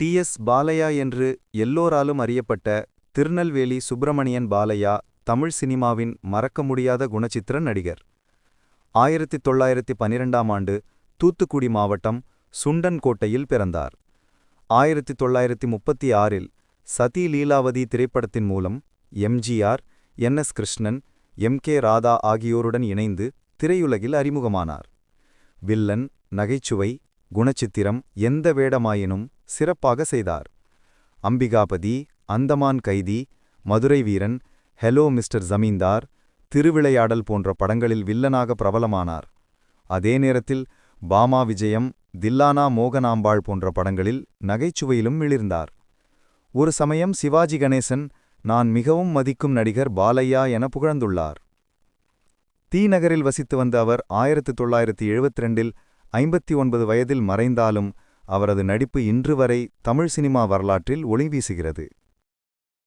D. S. Balaiah என்று எல்லோராலும் அறியப்பட்ட திருநெல்வேலி சுப்பிரமணியன் பாலையா தமிழ் சினிமாவின் மறக்க முடியாத குணச்சித்திர நடிகர். ஆயிரத்தி தொள்ளாயிரத்தி பனிரெண்டாம் ஆண்டு தூத்துக்குடி மாவட்டம் சுண்டன்கோட்டையில் பிறந்தார். ஆயிரத்தி தொள்ளாயிரத்தி முப்பத்தி ஆறில் சதி லீலாவதி திரைப்படத்தின் மூலம் எம்ஜிஆர் என். எஸ். கிருஷ்ணன் எம். கே. ராதா ஆகியோருடன் இணைந்து திரையுலகில் அறிமுகமானார். வில்லன் நகைச்சுவை குணச்சித்திரம் எந்த வேடமாயினும் சிறப்பாக செய்தார். அம்பிகாபதி அந்தமான் கைதி மதுரை வீரன் ஹெலோ மிஸ்டர் ஜமீன்தார் திருவிளையாடல் போன்ற படங்களில் வில்லனாக பிரபலமானார். அதே நேரத்தில் பாமா விஜயம் தில்லானா மோகனாம்பாள் போன்ற படங்களில் நகைச்சுவையிலும் மிளிர்ந்தார். ஒரு சமயம் சிவாஜி கணேசன் நான் மிகவும் மதிக்கும் நடிகர் பாலையா என புகழ்ந்துள்ளார். தீநகரில் வசித்து வந்த அவர் ஆயிரத்து தொள்ளாயிரத்தி எழுபத்தி ரெண்டில் ஐம்பத்தி ஒன்பது வயதில் மறைந்தாலும் அவரது நடிப்பு இன்று வரை தமிழ் சினிமா வரலாற்றில் ஒளி வீசுகிறது